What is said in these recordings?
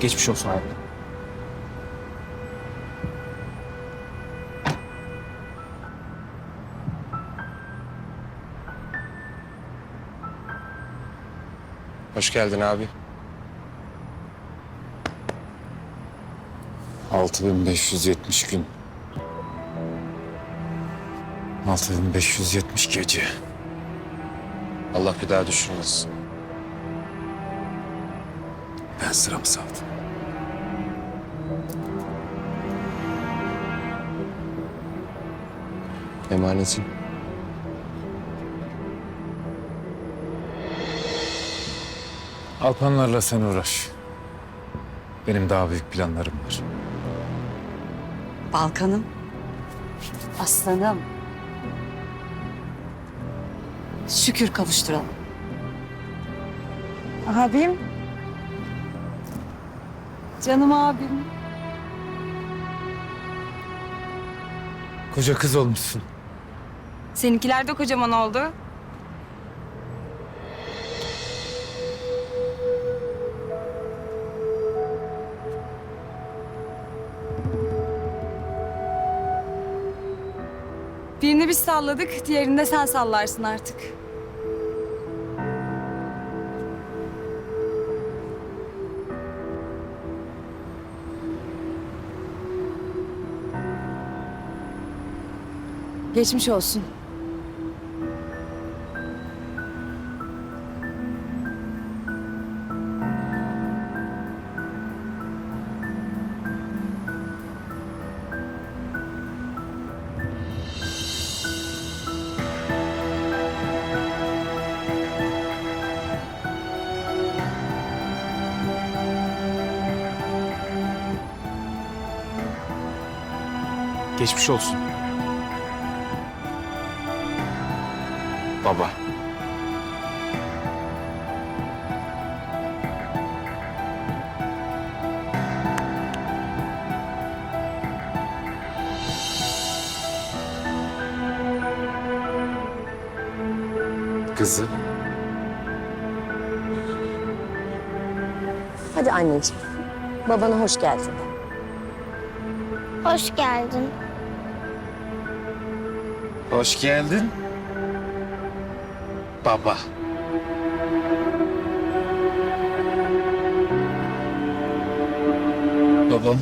Geçmiş olsun abi. Hoş geldin abi. 6570 gün. 6570 gece. Allah bir daha düşürmesin. Ben sıramı savdım. Emanetim. Alpanlarla sen uğraş. Benim daha büyük planlarım var. Balkanım. Aslanım. Şükür kavuşturalım. Abim. Canım abim. Koca kız olmuşsun. Seninkiler de kocaman oldu. Birini biz salladık, diğerini de sen sallarsın artık. Geçmiş olsun. Geçmiş olsun. Baba. Kızı. Hadi anneciğim. Babana hoş geldin. Hoş geldin. Hoş geldin. Baba. Babam.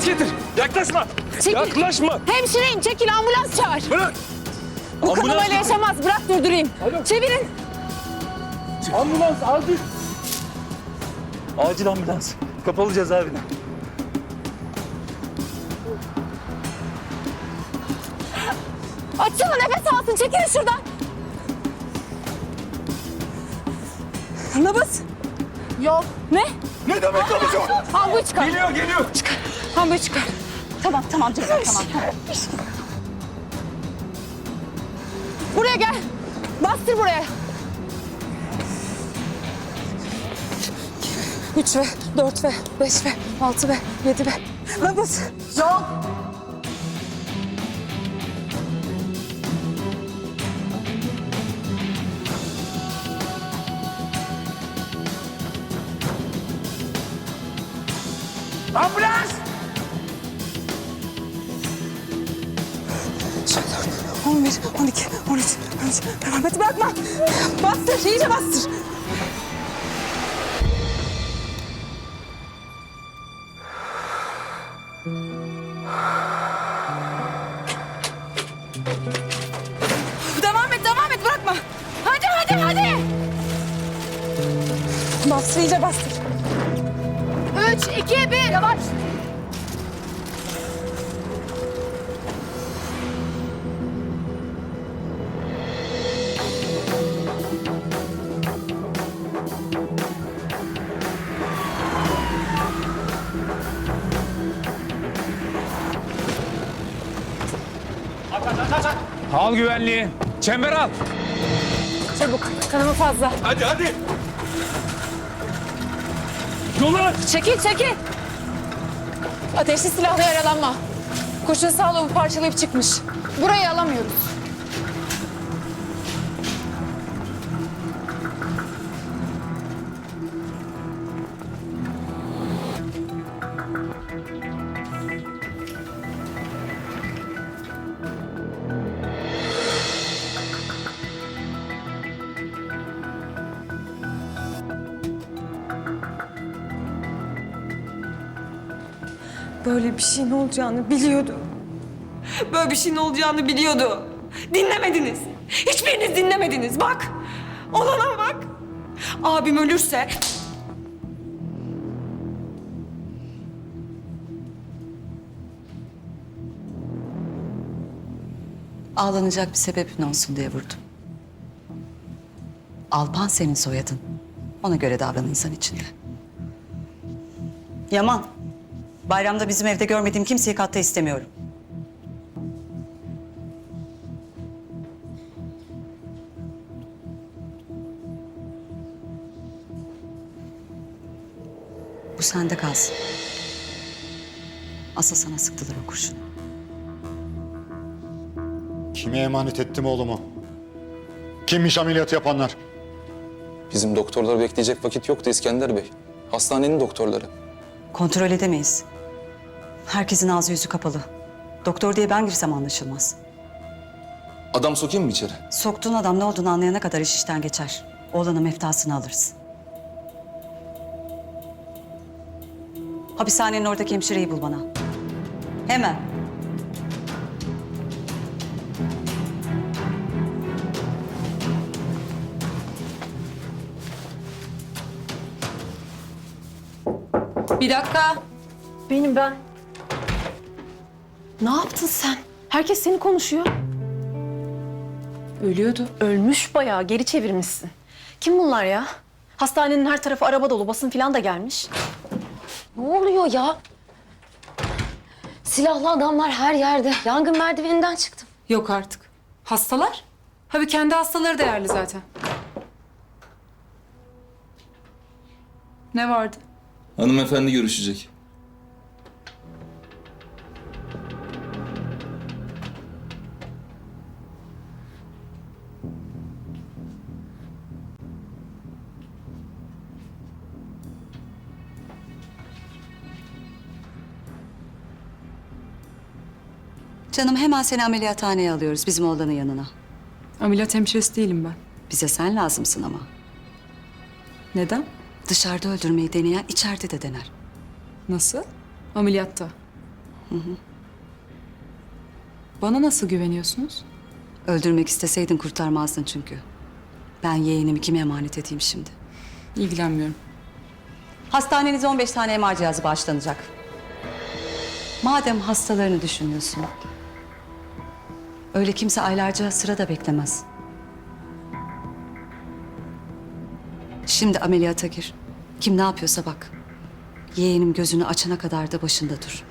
Ambulans getir. Yaklaşma. Yaklaşma. Hemşireyim çekil ambulans çağır. Bırak. Bu Ambulans- kanamayla yaşamaz bırak durdurayım. Çevirin. Ambulans acil. Acil ambulans. Kapalı cezaevine. Açsana nefes alsın çekilin şuradan. Nabız. Yok. Ne? Ne demek alacağım? Hamburg çıkar. Geliyor geliyor. Hamburg çıkar. Tamam tamam canım tamam. tamam. Buraya gel. Bastır buraya. Üç ve dört ve beş ve altı ve yedi ve nabız. Yok. 11, 12, 13, 13. Devam et bırakma. Bastır, iyice bastır. Devam et devam et bırakma. Hadi hadi hadi. Bastır, iyice bastır. Üç, iki, bir. Yavaş. Al güvenliği. Çember al. Çabuk, kanama fazla. Hadi hadi. Yola. Çekil, çekil. Ateşli silahla yaralanma. Kurşun sağlığı parçalayıp çıkmış. Burayı alamıyoruz. Böyle bir şeyin olacağını biliyordu. Böyle bir şeyin olacağını biliyordu. Dinlemediniz. Hiçbiriniz dinlemediniz. Bak. Olana bak. Abim ölürse Ağlanacak bir sebebin olsun diye vurdum. Alpan senin soyadın. Ona göre davran insan içinde. Yaman. Bayramda bizim evde görmediğim kimseyi katta istemiyorum. Bu sende kalsın. Asıl sana sıktılar o kurşunu. Kime emanet ettim oğlumu? Kimmiş ameliyatı yapanlar? Bizim doktorları bekleyecek vakit yoktu İskender Bey. Hastanenin doktorları. Kontrol edemeyiz. Herkesin ağzı yüzü kapalı. Doktor diye ben girsem anlaşılmaz. Adam sokayım mı içeri? Soktuğun adam ne olduğunu anlayana kadar iş işten geçer. Oğlanın meftasını alırız. Hapishanenin oradaki hemşireyi bul bana. Hemen. Bir dakika. Benim ben. Ne yaptın sen? Herkes seni konuşuyor. Ölüyordu. Ölmüş bayağı. Geri çevirmişsin. Kim bunlar ya? Hastanenin her tarafı araba dolu. Basın falan da gelmiş. Ne oluyor ya? Silahlı adamlar her yerde. Yangın merdiveninden çıktım. Yok artık. Hastalar? Tabii kendi hastaları değerli zaten. Ne vardı? Hanımefendi görüşecek. Canım hemen seni ameliyathaneye alıyoruz bizim oğlanın yanına. Ameliyat hemşiresi değilim ben. Bize sen lazımsın ama. Neden? Dışarıda öldürmeyi deneyen içeride de dener. Nasıl? Ameliyatta. Bana nasıl güveniyorsunuz? Öldürmek isteseydin kurtarmazdın çünkü. Ben yeğenimi kime emanet edeyim şimdi? İlgilenmiyorum. Hastanenize 15 tane MR cihazı bağışlanacak. Madem hastalarını düşünüyorsun. Öyle kimse aylarca sırada beklemez. Şimdi ameliyata gir. Kim ne yapıyorsa bak. Yeğenim gözünü açana kadar da başında dur.